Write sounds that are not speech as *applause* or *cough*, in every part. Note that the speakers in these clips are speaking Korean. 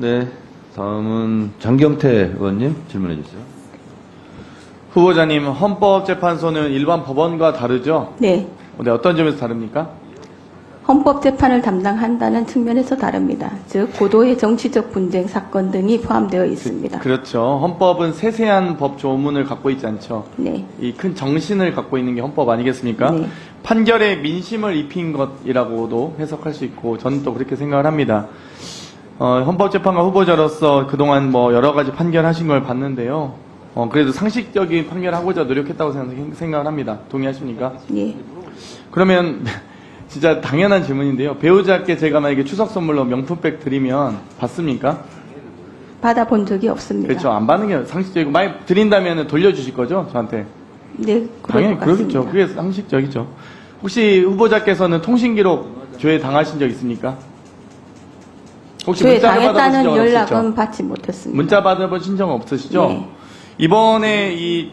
네, 다음은 장경태 의원님 질문해 주세요. 후보자님, 헌법재판소는 일반 법원과 다르죠? 네. 네, 어떤 점에서 다릅니까? 헌법 재판을 담당한다는 측면에서 다릅니다. 즉 고도의 정치적 분쟁 사건 등이 포함되어 있습니다. 그 렇죠. 헌법은 세세한 법 조문을 갖고 있지 않죠. 네. 이 큰 정신을 갖고 있는 게 헌법 아니겠습니까? 네. 판결에 민심을 입힌 것이라고도 해석할 수 있고 저는 또 그렇게 생각을 합니다. 어, 헌법재판관 후보자로서 그동안 뭐 여러 가지 판결하신 걸 봤는데요. 어, 그래도 상식적인 판결하고자 노력했다고 생각- 생각을 합니다. 동의하십니까? 예. 그러면 *laughs* 진짜 당연한 질문인데요. 배우자께 제가 만약에 추석 선물로 명품백 드리면 받습니까? 받아본 적이 없습니다. 그렇죠. 안 받는 게 상식적이고 만약 드린다면 돌려주실 거죠? 저한테. 네. 당연히 그러겠죠. 같습니다. 그게 상식적이죠. 혹시 후보자께서는 통신기록 조회 당하신 적 있습니까? 혹시 문자를 받아보신 당했다는 없으시죠? 연락은 받지 못했습니다. 문자 받아보신 적은 없으시죠? 네. 이번에 이,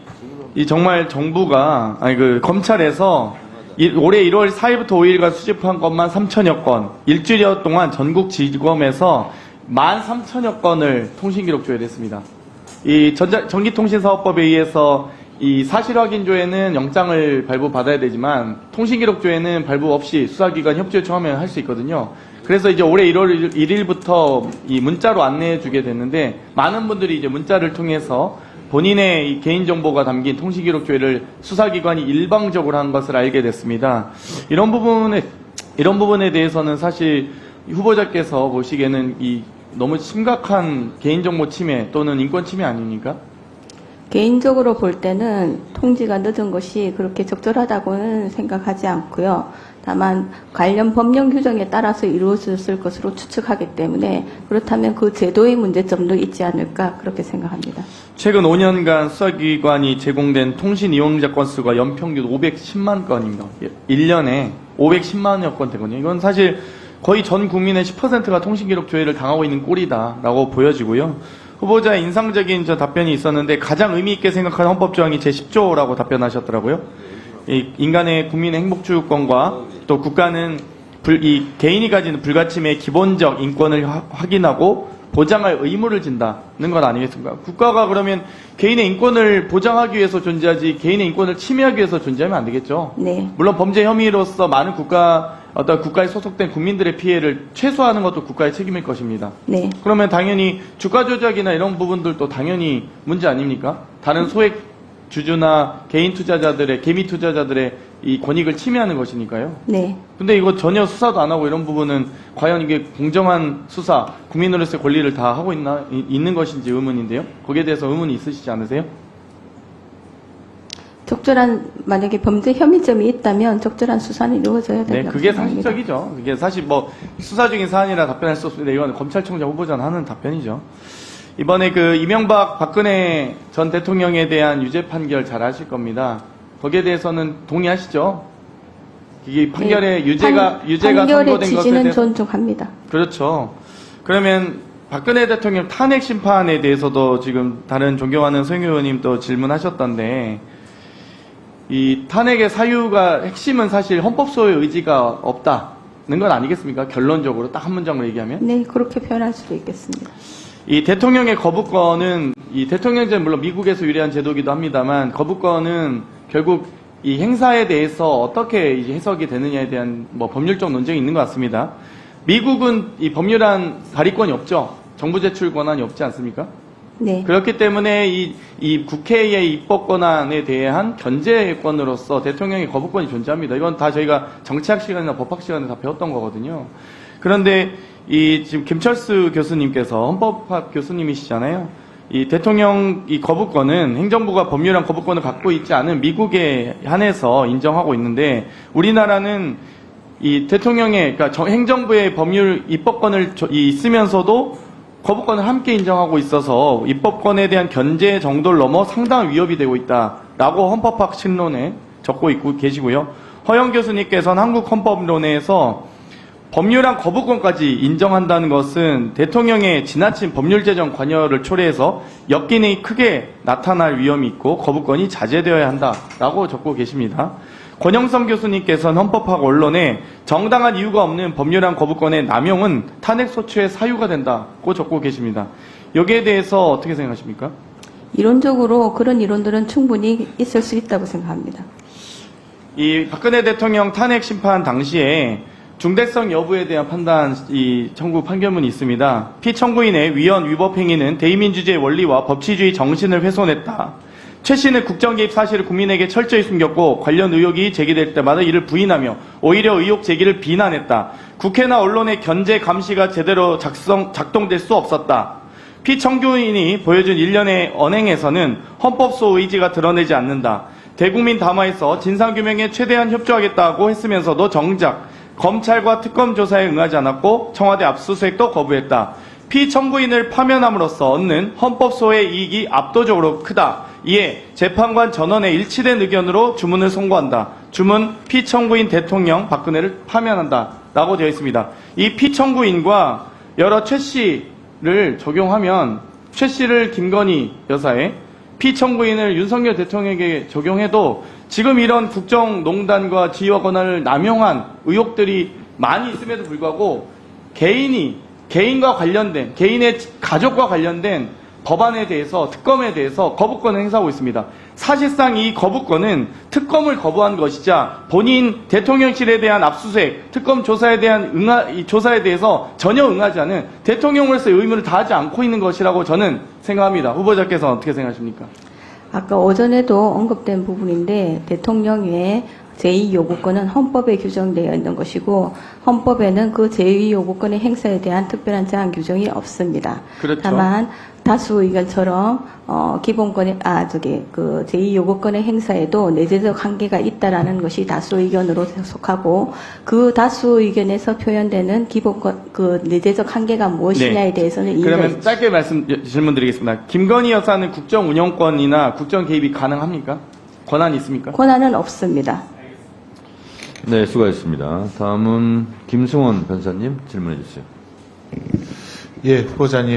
이 정말 정부가 아니 그 검찰에서 이- 올해 1월 4일부터 5일간 수집한 것만 3천여 건, 일주일여 동안 전국 지검에서 1만 3천여 건을 통신기록 조회를 했습니다. 이 전자, 전기통신사업법에 의해서 이 사실 확인 조회는 영장을 발부 받아야 되지만 통신기록 조회는 발부 없이 수사기관 협조 요청하면 할 수 있거든요. 그래서 이제 올해 1월 1일부터 이 문자로 안내해 주게 됐는데 많은 분들이 이제 문자를 통해서 본인의 이 개인정보가 담긴 통신기록 조회를 수사기관이 일방적으로 한 것을 알게 됐습니다. 이런 부분에, 이런 부분에 대해서는 사실 후보자께서 보시기에는 이 너무 심각한 개인정보 침해 또는 인권 침해 아닙니까? 개인적으로 볼 때는 통지가 늦은 것이 그렇게 적절하다고는 생각하지 않고요. 다만 관련 법령 규정에 따라서 이루어졌을 것으로 추측하기 때문에 그렇다면 그 제도의 문제점도 있지 않을까 그렇게 생각합니다. 최근 5년간 수사기관이 제공된 통신 이용자 건수가 연평균 510만 건입니다. 1년에 510만여 건 되거든요. 이건 사실 거의 전 국민의 10%가 통신기록 조회를 당하고 있는 꼴이다라고 보여지고요. 후보자의 인상적인 저 답변이 있었는데 가장 의미 있게 생각하는 헌법 조항이 제10조라고 답변하셨더라고요. 이 인간의 국민의 행복주권과 또 국가는 불- 이 개인이 가지는 불가침의 기본적 인권을 화- 확인하고 보장할 의무를 진다는 것 아니겠습니까? 국가가 그러면 개인의 인권을 보장하기 위해서 존재하지 개인의 인권을 침해하기 위해서 존재하면 안 되겠죠. 네. 물론 범죄 혐의로서 많은 국가 어떤 국가에 소속된 국민들의 피해를 최소화하는 것도 국가의 책임일 것입니다. 네. 그러면 당연히 주가 조작이나 이런 부분들도 당연히 문제 아닙니까? 다른 소액 주주나 개인 투자자들의 개미 투자자들의 이 권익을 침해하는 것이니까요. 네. 근데 이거 전혀 수사도 안 하고 이런 부분은 과연 이게 공정한 수사, 국민으로서의 권리를 다 하고 있나 이- 있는 것인지 의문인데요. 거기에 대해서 의문이 있으시지 않으세요? 적절한 만약에 범죄 혐의점이 있다면 적절한 수사는 이루어져야 네, 된다고 그게 생각합니다. 상식적이죠. 그게 사실 뭐 수사적인 사안이라 답변할 수 없습니다. 이건 검찰총장 후보자는 하는 답변이죠. 이번에 그 이명박 박근혜 전 대통령에 대한 유죄 판결 잘 아실 겁니다. 거기에 대해서는 동의하시죠? 이게 판결에 네, 유죄가 판- 유죄가 판결의 선고된 것에 취지는 대해서 존중합니다. 그렇죠. 그러면 박근혜 대통령 탄핵 심판에 대해서도 지금 다른 존경하는 소영 의원님 또 질문하셨던데 이 탄핵의 사유가 핵심은 사실 헌법 소의 의지가 없다는 건 아니겠습니까? 결론적으로 딱 한 문장으로 얘기하면 네, 그렇게 표현할 수도 있겠습니다. 이 대통령의 거부권은 이 대통령제는 물론 미국에서 유래한 제도이기도 합니다만 거부권은 결국 이 행사에 대해서 어떻게 이제 해석이 되느냐에 대한 뭐 법률적 논쟁이 있는 것 같습니다. 미국은 이 법률안 발의권이 없죠. 정부 제출 권한이 없지 않습니까? 네. 그렇기 때문에 이, 이 국회의 입법 권한에 대한 견제권으로서 대통령의 거부권이 존재합니다. 이건 다 저희가 정치학 시간이나 법학 시간에 다 배웠던 거거든요. 그런데 이 지금 김철수 교수님께서 헌법학 교수님이시잖아요. 이 대통령 이 거부권은 행정부가 법률안 거부권을 갖고 있지 않은 미국에 한해서 인정하고 있는데 우리나라는 이 대통령의 그러니까 정- 행정부의 법률 입법권을 있으면서도 거부권을 함께 인정하고 있어서 입법권에 대한 견제 정도를 넘어 상당한 위협이 되고 있다라고 헌법학 신론에 적고 있고 계시고요. 허영 교수님께서는 한국 헌법론에서 법률안 거부권까지 인정한다는 것은 대통령의 지나친 법률 제정 관여를 초래해서 역기능이 크게 나타날 위험이 있고 거부권이 자제되어야 한다라고 적고 계십니다. 권영성 교수님께서는 헌법학 언론에 정당한 이유가 없는 법률안 거부권의 남용은 탄핵 소추의 사유가 된다고 적고 계십니다. 여기에 대해서 어떻게 생각하십니까? 이론적으로 그런 이론들은 충분히 있을 수 있다고 생각합니다. 이 박근혜 대통령 탄핵 심판 당시에 중대성 여부에 대한 판단 이 청구 판결문이 있습니다. 피청구인의 위헌 위법 행위는 대의민주주의 원리와 법치주의 정신을 훼손했다. 최 씨는 국정 개입 사실을 국민에게 철저히 숨겼고 관련 의혹이 제기될 때마다 이를 부인하며 오히려 의혹 제기를 비난했다. 국회나 언론의 견제 감시가 제대로 작성 작동될 수 없었다. 피청구인이 보여준 일련의 언행에서는 헌법소 의지가 드러내지 않는다. 대국민 담화에서 진상규명에 최대한 협조하겠다고 했으면서도 정작 검찰과 특검 조사에 응하지 않았고 청와대 압수수색도 거부했다. 피청구인을 파면함으로써 얻는 헌법소의 이익이 압도적으로 크다. 이에 재판관 전원의 일치된 의견으로 주문을 선고한다. 주문 피청구인 대통령 박근혜를 파면한다. 라고 되어 있습니다. 이 피청구인과 여러 최 씨를 적용하면 최 씨를 김건희 여사의 피청구인을 윤석열 대통령에게 적용해도 지금 이런 국정농단과 지휘와 권한을 남용한 의혹들이 많이 있음에도 불구하고 개인이 개인과 관련된 개인의 가족과 관련된 법안에 대해서 특검에 대해서 거부권을 행사하고 있습니다. 사실상 이 거부권은 특검을 거부한 것이자 본인 대통령실에 대한 압수수색, 특검 조사에 대한 응하, 이 조사에 대해서 전혀 응하지 않은 대통령으로서의 의무를 다하지 않고 있는 것이라고 저는 생각합니다. 후보자께서 어떻게 생각하십니까? 아까 오전에도 언급된 부분인데 대통령의 제2 요구권은 헌법에 규정되어 있는 것이고 헌법에는 그 제2 요구권의 행사에 대한 특별한 제한 규정이 없습니다. 그렇죠. 다만 다수 의견처럼 어, 기본권의 아 저기 그 제2 요구권의 행사에도 내재적 한계가 있다라는 것이 다수 의견으로 속하고 그 다수 의견에서 표현되는 기본권 그 내재적 한계가 무엇이냐에 대해서는 네. 그러면 짧게 말씀 질문드리겠습니다. 김건희 여사는 국정 운영권이나 국정 개입이 가능합니까? 권한이 있습니까? 권한은 없습니다. 네, 수고하셨습니다. 다음은 김승원 변사님 질문해 주세요. 예, 후보자님.